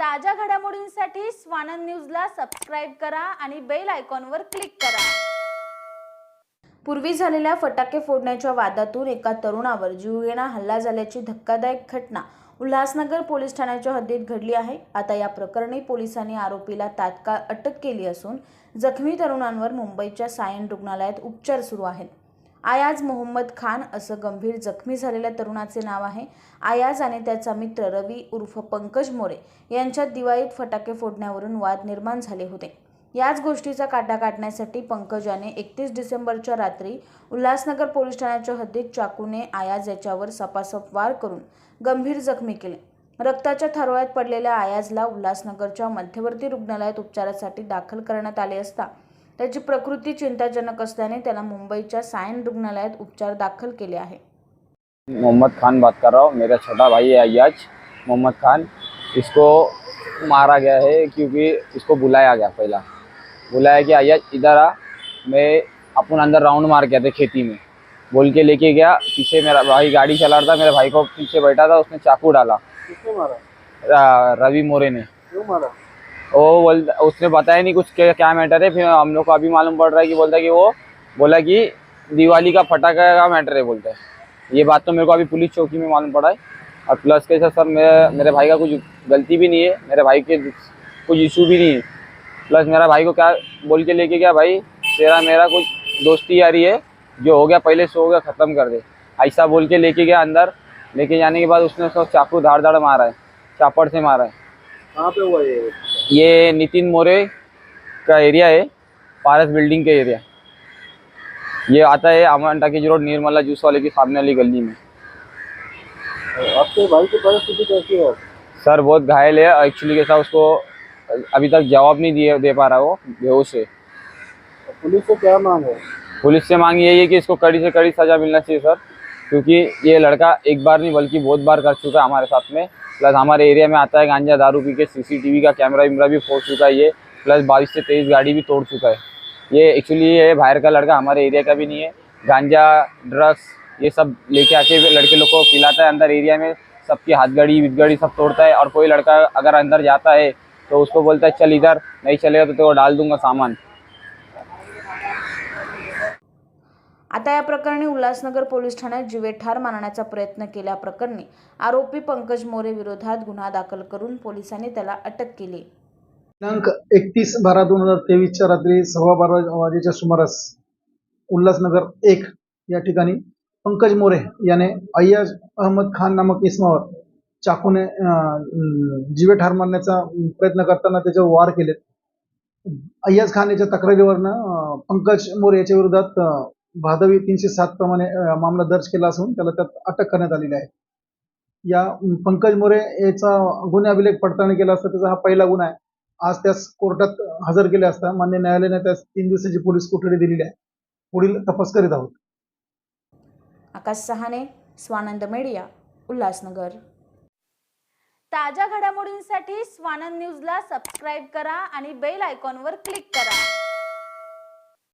ताज्या घडामोडींसाठी स्वानंद न्यूजला सबस्क्राईब करा आणि बेल आयकॉनवर क्लिक करा. पूर्वी झालेल्या फटाके फोडण्याच्या वादातून एका तरुणावर जीवघेणा हल्ला झाल्याची धक्कादायक घटना उल्हासनगर पोलीस ठाण्याच्या हद्दीत घडली आहे. आता या प्रकरणी पोलिसांनी आरोपीला तात्काळ अटक केली असून जखमी तरुणांवर मुंबईच्या सायन रुग्णालयात उपचार सुरू आहेत. आयाज मोहम्मद खान असं गंभीर जखमी झालेल्या तरुणाचे नाव आहे. आयाज आणि त्याचा मित्र रवी उर्फ पंकज मोरे यांच्यात दिवाळीत फटाके फोडण्यावरून वाद निर्माण झाले होते. याच गोष्टीचा काटा काढण्यासाठी पंकजाने एकतीस डिसेंबरच्या रात्री उल्हासनगर पोलीस ठाण्याच्या हद्दीत चाकूने आयाज याच्यावर सपासप वार करून गंभीर जखमी केले. रक्ताच्या थारोळ्यात पडलेल्या आयाजला उल्हासनगरच्या मध्यवर्ती रुग्णालयात उपचारासाठी दाखल करण्यात आले असता त्याची प्रकृती चिंताजनक असल्याने त्याला मुंबईच्या सायन रुग्णालयात उपचार दाखल केले आहे. मोहम्मद खान बात कर रहा हूँ मेरा छोटा भाई है अयाज मोहम्मद खान इसको मारा गया है क्योंकि इसको बुलाया गया पहला। बुलाया कि अयाज इधर आ। मैं अपन अंदर राउंड मार गया था खेती में। बोल के लेके गया। पीछे मेरा भाई गाड़ी चला रहा था। मेरे भाई को पीछे बैठा था। उसने चाकू डाला। किसने मारा? रवि मोरे ने। क्यों मारा? वो बोल, उसने बताया नहीं कुछ क्या क्या मैटर है, फिर हम लोग को अभी मालूम पड़ रहा है कि बोलता है कि वो बोला कि दिवाली का फटाखा का मैटर है बोलता है। ये बात तो मेरे को अभी पुलिस चौकी में मालूम पड़ा है। और प्लस के साथ सर मेरे मेरे भाई का कुछ गलती भी नहीं है, मेरे भाई के कुछ इशू भी नहीं है। प्लस मेरा भाई को क्या बोल के लेके गया, भाई, तेरा मेरा कुछ दोस्ती यारी है, जो हो गया पहले से हो गया, ख़त्म कर दे। ऐसा बोल के लेके गया अंदर। लेके जाने के बाद उसने उसको चाकू धाड़ धाड़ मारा है, चापड़ से मारा है। कहाँ पे हुआ ये? ये नितिन मोरे का एरिया है पारस बिल्डिंग का एरिया। ये आता है Aman talkies road Nirmala juice वाले की सामने वाली गली में। आपके भाई की परिस्थिति कैसी है? सर बहुत घायल है। एक्चुअली कैसा उसको अभी तक जवाब नहीं दिए दे पा रहा वो बेहोश है। पुलिस से क्या मांग है? पुलिस से मांग यही है कि इसको कड़ी से कड़ी सज़ा मिलना चाहिए सर। क्योंकि ये लड़का एक बार नहीं, बल्कि बहुत बार कर चुका है हमारे साथ में। प्लस हमारे एरिया में आता है गांजा, दारू पी के, सीसीटीवी का कैमरा वैमरा भी फोड़ चुका है ये। प्लस बाईस से तेईस गाड़ी भी तोड़ चुका है। ये एक्चुअली ये बाहर का लड़का हमारे एरिया का भी नहीं है। गांजा ड्रग्स ये सब लेके आके लड़के लोग को पिलाता है अंदर एरिया में। सबकी हाथ गड़ी विदगड़ी सब तोड़ता है और कोई लड़का अगर अंदर जाता है तो उसको बोलता है, चल इधर, नहीं चलेगा तो तेरे को डाल दूँगा सामान। आता या प्रकरणी उल्हासनगर पोलीस ठाण्यात जीवे ठार मारण्याचा प्रयत्न केल्याप्रकरणी आरोपी पंकज मोरे विरोधात गुन्हा दाखल करून पोलिसांनी त्याला अटक केली. दिनांक एकतीस बारा दोन हजार तेवीसच्या रात्री सव्वा बारा वाजेच्या सुमारास उल्हासनगर एक या ठिकाणी पंकज मोरे याने अय्याज अहमद खान नामक इस्मावर चाकूने जीवे ठार मारण्याचा प्रयत्न करताना त्याच्यावर वार केलेत. अय्याज खान याच्या तक्रारीवरनं पंकज मोरे याच्या विरोधात भादवी तीनशे सात प्रमाणे मामला दर्ज केला असून त्याला त्यात अटक करण्यात आलेली आहे. या पंकज मोरे याचा गुन्हे अभिलेख पडताळणी केला असता त्याचा हा पहिला गुन्हा आहे. आज त्यास कोर्टात हजर केले असता मान्य न्यायालयाने त्यास तीन दिवसाची पोलीस कोठडी दिलेली आहे. पुढील तपास करीत आहोत. आकाश सहाने स्वानंद मीडिया उल्हासनगर. ताज्या घडामोडींसाठी स्वानंद न्यूजला सबस्क्राईब करा आणि बेल आयकॉनवर क्लिक करा.